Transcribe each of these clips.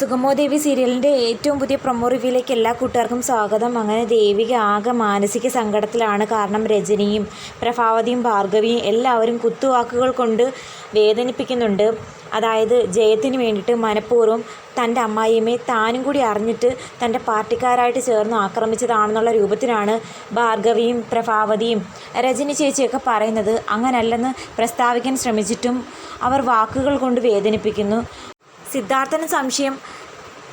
സുഗമോ ദേവി സീരിയലിന്റെ ഏറ്റവും പുതിയ പ്രൊമോ റിവ്യൂയിലേക്ക് എല്ലാ കൂട്ടുകാർക്കും സ്വാഗതം. അങ്ങനെ ദേവിക ആകെ മാനസിക സങ്കടത്തിലാണ് കാരണം രജനിയും പ്രഭാവതിയും ഭാർഗവിയും എല്ലാവരും കുത്തുവാക്കുകൾ കൊണ്ട് വേദനിപ്പിക്കുന്നുണ്ട്. അതായത് ജയത്തിന് വേണ്ടിയിട്ട് മനഃപൂർവം തന്റെ അമ്മായിയമ്മയെ താനും കൂടി അറിഞ്ഞിട്ട് തന്റെ പാർട്ടിക്കാരായിട്ട് ചേർന്ന് ആക്രമിച്ചതാണെന്നുള്ള രൂപത്തിലാണ് ഭാർഗവിയും പ്രഭാവതിയും രജനി ചേച്ചിയൊക്കെ പറയുന്നത്. അങ്ങനല്ലെന്ന് പ്രസ്താവിക്കാൻ ശ്രമിച്ചിട്ടും അവർ വാക്കുകൾ കൊണ്ട് വേദനിപ്പിക്കുന്നു. സിദ്ധാർത്ഥന് സംശയം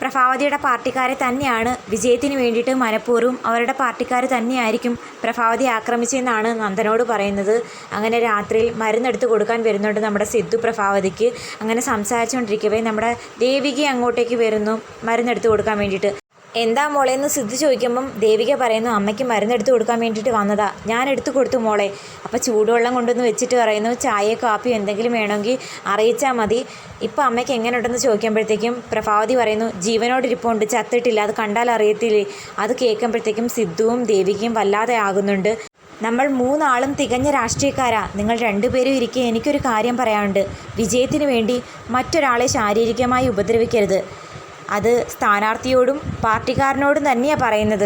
പ്രഭാവതിയുടെ പാർട്ടിക്കാരെ തന്നെയാണ്. വിജയത്തിന് വേണ്ടിയിട്ട് മനഃപൂർവം അവരുടെ പാർട്ടിക്കാർ തന്നെയായിരിക്കും പ്രഭാവതി ആക്രമിച്ചതെന്നാണ് നന്ദനോട് പറയുന്നത്. അങ്ങനെ രാത്രിയിൽ മരുന്നെടുത്ത് കൊടുക്കാൻ വരുന്നുണ്ട് നമ്മുടെ സിദ്ധു പ്രഭാവതിക്ക്. അങ്ങനെ സംസാരിച്ചുകൊണ്ടിരിക്കവേ നമ്മുടെ ദേവികി അങ്ങോട്ടേക്ക് വരുന്നു മരുന്നെടുത്ത് കൊടുക്കാൻ വേണ്ടിയിട്ട്. എന്താ മോളെ എന്ന് സിദ്ധു ചോദിക്കുമ്പം ദേവിക പറയുന്നു അമ്മയ്ക്ക് മരുന്നെടുത്ത് കൊടുക്കാൻ വേണ്ടിയിട്ട് വന്നതാ. ഞാൻ എടുത്തു കൊടുത്തു മോളെ. അപ്പോൾ ചൂടുവെള്ളം കൊണ്ടുവന്ന് വെച്ചിട്ട് പറയുന്നു ചായയോ കാപ്പിയോ എന്തെങ്കിലും വേണമെങ്കിൽ അറിയിച്ചാൽ മതി. ഇപ്പം അമ്മയ്ക്ക് എങ്ങനെയുണ്ടെന്ന് ചോദിക്കുമ്പോഴത്തേക്കും പ്രഭാവതി പറയുന്നു ജീവനോടിരിപ്പുണ്ട് ചത്തിട്ടില്ല. അത് കണ്ടാൽ അറിയത്തില്ലേ? അത് കേൾക്കുമ്പോഴത്തേക്കും സിദ്ധുവും ദേവികയും വല്ലാതെ ആകുന്നുണ്ട്. നമ്മൾ മൂന്നാളും തികഞ്ഞ രാഷ്ട്രീയക്കാരാ. നിങ്ങൾ രണ്ടുപേരും ഇരിക്കെ എനിക്കൊരു കാര്യം പറയാനുണ്ട്. വിജയത്തിന് വേണ്ടി മറ്റൊരാളെ ശാരീരികമായി ഉപദ്രവിക്കരുത്. അത് സ്ഥാനാർത്ഥിയോടും പാർട്ടിക്കാരനോടും തന്നെയാണ് പറയുന്നത്.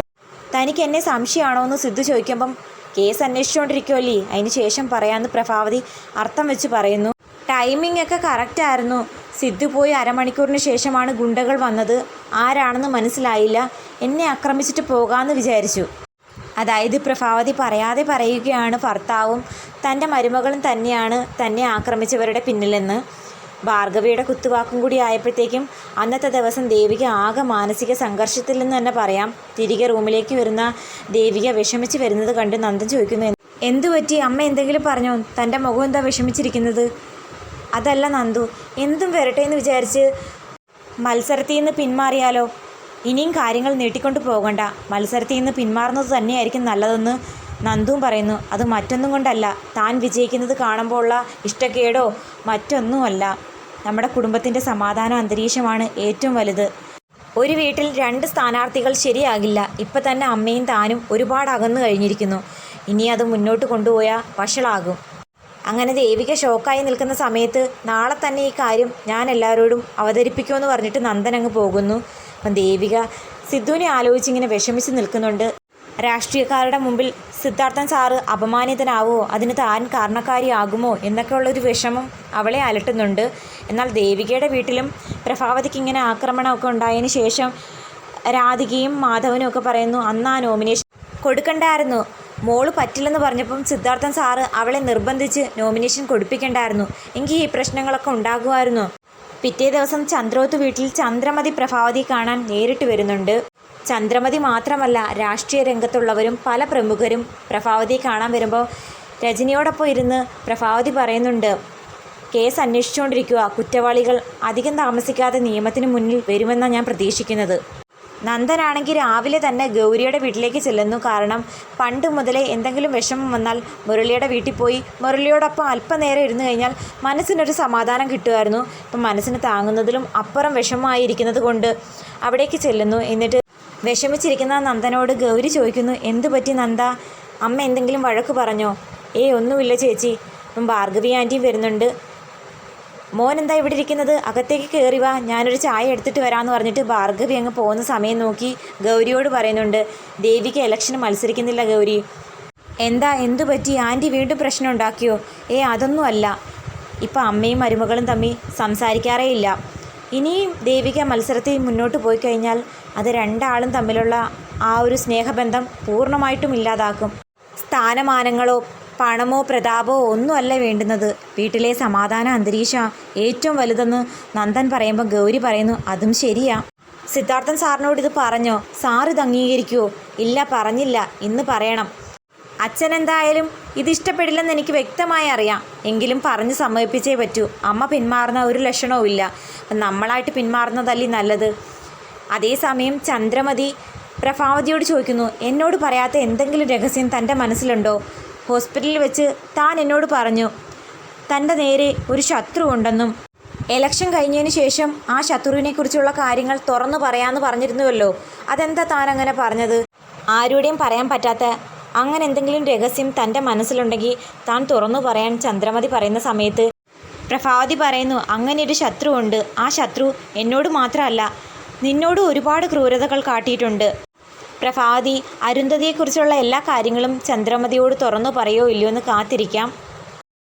തനിക്ക് എന്നെ സംശയമാണോ എന്ന് സിദ്ധു ചോദിക്കുമ്പം കേസ് അന്വേഷിച്ചുകൊണ്ടിരിക്കുമല്ലേ അതിന് ശേഷം പറയാമെന്ന് പ്രഭാവതി അർത്ഥം വെച്ച് പറയുന്നു. ടൈമിംഗ് ഒക്കെ കറക്റ്റ് ആയിരുന്നു. സിദ്ധു പോയി അരമണിക്കൂറിന് ശേഷമാണ് ഗുണ്ടകൾ വന്നത്. ആരാണെന്ന് മനസ്സിലായില്ല. എന്നെ ആക്രമിച്ചിട്ട് പോകാമെന്ന് വിചാരിച്ചു. അതായത് പ്രഭാവതി പറയാതെ പറയുകയാണ് ഭർത്താവും തന്റെ മരുമകളും തന്നെയാണ് തന്നെ ആക്രമിച്ചവരുടെ പിന്നിലെന്ന്. ഭാർഗവിയുടെ കുത്തുവാക്കും കൂടി ആയപ്പോഴത്തേക്കും അന്നത്തെ ദിവസം ദേവിക ആകെ മാനസിക സംഘർഷത്തിൽ നിന്ന് തന്നെ പറയാം. തിരികെ റൂമിലേക്ക് വരുന്ന ദേവിക വിഷമിച്ച് വരുന്നത് കണ്ട് നന്ദൻ ചോദിക്കുന്നു എന്തു പറ്റി? അമ്മ എന്തെങ്കിലും പറഞ്ഞോ? തന്റെ മുഖം എന്താ വിഷമിച്ചിരിക്കുന്നത്? അതല്ല നന്ദു എന്തും വരട്ടെ എന്ന് വിചാരിച്ച് മത്സരത്തിൽ നിന്ന് പിന്മാറിയാലോ? ഇനിയും കാര്യങ്ങൾ നീട്ടിക്കൊണ്ട് പോകണ്ട. മത്സരത്തിൽ നിന്ന് പിന്മാറുന്നത് തന്നെയായിരിക്കും നല്ലതെന്ന് നന്ദുവും പറയുന്നു. അത് മറ്റൊന്നും കൊണ്ടല്ല. താൻ വിജയിക്കുന്നത് കാണുമ്പോഴുള്ള ഇഷ്ടക്കേടോ? മറ്റൊന്നുമല്ല. നമ്മുടെ കുടുംബത്തിന്റെ സമാധാന അന്തരീക്ഷമാണ് ഏറ്റവും വലുത്. ഒരു വീട്ടിൽ രണ്ട് സ്ഥാനാർത്ഥികൾ ശരിയാകില്ല. ഇപ്പം തന്നെ അമ്മയും താനും ഒരുപാട് അകന്നു കഴിഞ്ഞിരിക്കുന്നു. ഇനി അത് മുന്നോട്ട് കൊണ്ടുപോയാൽ വഷളാകും. അങ്ങനെ ദേവിക ഷോക്കായി നിൽക്കുന്ന സമയത്ത് നാളെ തന്നെ ഈ കാര്യം ഞാൻ എല്ലാവരോടും അവതരിപ്പിക്കുമെന്ന് പറഞ്ഞിട്ട് നന്ദൻ അങ്ങ് പോകുന്നു. അപ്പം ദേവിക സിദ്ധുവിനെ ആലോചിച്ചിങ്ങനെ വിഷമിച്ച് നിൽക്കുന്നുണ്ട്. രാഷ്ട്രീയക്കാരുടെ മുമ്പിൽ സിദ്ധാർത്ഥൻ സാറ് അപമാനിതനാവോ അതിന് താൻ കാരണക്കാരിയാകുമോ? എന്നൊക്കെയുള്ളൊരു വിഷമം അവളെ അലട്ടുന്നുണ്ട്. എന്നാൽ ദേവികയുടെ വീട്ടിലും പ്രഭാവതിക്ക് ഇങ്ങനെ ആക്രമണമൊക്കെ ഉണ്ടായതിന് ശേഷം രാധികയും മാധവനും ഒക്കെ പറയുന്നു അന്ന് ആ നോമിനേഷൻ കൊടുക്കണ്ടായിരുന്നു. മോൾ പറ്റില്ലെന്ന് പറഞ്ഞപ്പം സിദ്ധാർത്ഥൻ സാറ് അവളെ നിർബന്ധിച്ച് നോമിനേഷൻ കൊടുപ്പിക്കണ്ടായിരുന്നു. എങ്കിൽ ഈ പ്രശ്നങ്ങളൊക്കെ ഉണ്ടാകുമായിരുന്നു. പിറ്റേ ദിവസം ചന്ദ്രോത്ത് വീട്ടിൽ ചന്ദ്രമതി പ്രഭാവതി കാണാൻ നേരിട്ട് വരുന്നുണ്ട്. ചന്ദ്രമതി മാത്രമല്ല രാഷ്ട്രീയ രംഗത്തുള്ളവരും പല പ്രമുഖരും പ്രഭാവതിയെ കാണാൻ വരുമ്പോൾ രജനിയോടൊപ്പം ഇരുന്ന് പ്രഭാവതി പറയുന്നുണ്ട് കേസ് അന്വേഷിച്ചുകൊണ്ടിരിക്കുക. കുറ്റവാളികൾ അധികം താമസിക്കാതെ നിയമത്തിന് മുന്നിൽ വരുമെന്നാണ് ഞാൻ പ്രതീക്ഷിക്കുന്നത്. നന്ദനാണെങ്കിൽ രാവിലെ തന്നെ ഗൗരിയുടെ വീട്ടിലേക്ക് ചെല്ലുന്നു. കാരണം പണ്ട് മുതലേ എന്തെങ്കിലും വിഷമം വന്നാൽ മുരളിയുടെ വീട്ടിൽ പോയി മുരളിയോടൊപ്പം അല്പനേരം ഇരുന്നു കഴിഞ്ഞാൽ മനസ്സിനൊരു സമാധാനം കിട്ടുമായിരുന്നു. ഇപ്പം മനസ്സിന് താങ്ങുന്നതിലും അപ്പുറം വിഷമമായിരിക്കുന്നത് കൊണ്ട് അവിടേക്ക് ചെല്ലുന്നു. എന്നിട്ട് വിഷമിച്ചിരിക്കുന്ന നന്ദനോട് ഗൗരി ചോദിക്കുന്നു എന്തു പറ്റി നന്ദ? അമ്മ എന്തെങ്കിലും വഴക്ക് പറഞ്ഞോ? ഏ ഒന്നുമില്ല ചേച്ചി. ഭാർഗവി ആന്റിയും വരുന്നുണ്ട്. മോൻ എന്താ ഇവിടെ ഇരിക്കുന്നത്? അകത്തേക്ക് കയറി വാ. ഞാനൊരു ചായ എടുത്തിട്ട് വരാമെന്ന് പറഞ്ഞിട്ട് ഭാർഗവി അങ്ങ് പോകുന്ന സമയം നോക്കി ഗൗരിയോട് പറയുന്നുണ്ട് ദേവിക്ക് ഇലക്ഷന് മത്സരിക്കുന്നില്ല ഗൗരി. എന്താ? എന്തു പറ്റി? ആന്റി വീണ്ടും പ്രശ്നം ഉണ്ടാക്കിയോ? ഏ അതൊന്നും അല്ല. ഇപ്പം അമ്മയും മരുമകളും തമ്മിൽ സംസാരിക്കാറേ ഇല്ല. ഇനിയും ദേവിക മത്സരത്തിൽ മുന്നോട്ട് പോയി കഴിഞ്ഞാൽ അത് രണ്ടാളും തമ്മിലുള്ള ആ ഒരു സ്നേഹബന്ധം പൂർണമായിട്ടും ഇല്ലാതാക്കും. സ്ഥാനമാനങ്ങളോ പണമോ പ്രതാപമോ ഒന്നുമല്ല വേണ്ടുന്നത്. വീട്ടിലെ സമാധാന അന്തരീക്ഷം ഏറ്റവും വലുതെന്ന് നന്ദൻ പറയുമ്പോൾ ഗൗരി പറയുന്നു അതും ശരിയാ. സിദ്ധാർത്ഥൻ സാറിനോട് ഇത് പറഞ്ഞോ? സാർ ഇത് അംഗീകരിക്കുമോ ഇല്ല പറഞ്ഞില്ല. ഇന്ന് പറയണം. അച്ഛൻ എന്തായാലും ഇത് ഇഷ്ടപ്പെടില്ലെന്ന് എനിക്ക് വ്യക്തമായി അറിയാം. എങ്കിലും പറഞ്ഞ് സമ്മതിപ്പിച്ചേ പറ്റൂ. അമ്മ പിന്മാറുന്ന ഒരു ലക്ഷണവും ഇല്ല നമ്മളായിട്ട് പിന്മാറുന്നതല്ലേ നല്ലത്? അതേസമയം ചന്ദ്രമതി പ്രഭാവതിയോട് ചോദിക്കുന്നു എന്നോട് പറയാത്ത എന്തെങ്കിലും രഹസ്യം തന്റെ മനസ്സിലുണ്ടോ? ഹോസ്പിറ്റലിൽ വെച്ച് താൻ എന്നോട് പറഞ്ഞു തന്റെ നേരെ ഒരു ശത്രു ഉണ്ടെന്നും എലക്ഷൻ കഴിഞ്ഞതിന് ശേഷം ആ ശത്രുവിനെക്കുറിച്ചുള്ള കാര്യങ്ങൾ തുറന്നു പറയാമെന്ന് പറഞ്ഞിരുന്നുവല്ലോ. അതെന്താ താൻ അങ്ങനെ പറഞ്ഞത്? ആരുടെയും പറയാൻ പറ്റാത്ത അങ്ങനെ എന്തെങ്കിലും രഹസ്യം തന്റെ മനസ്സിലുണ്ടെങ്കിൽ താൻ തുറന്നു പറയാൻ ചന്ദ്രമതി പറയുന്ന സമയത്ത് പ്രഭാവതി പറയുന്നു അങ്ങനെ ഒരു ശത്രു ഉണ്ട് ആ ശത്രു എന്നോട് മാത്രമല്ല നിന്നോട് ഒരുപാട് ക്രൂരതകൾ കാട്ടിയിട്ടുണ്ട്. പ്രഭാതി അരുന്ധതിയെക്കുറിച്ചുള്ള എല്ലാ കാര്യങ്ങളും ചന്ദ്രമതിയോട് തുറന്നു പറയോ ഇല്ലയോ എന്ന് കാത്തിരിക്കാം.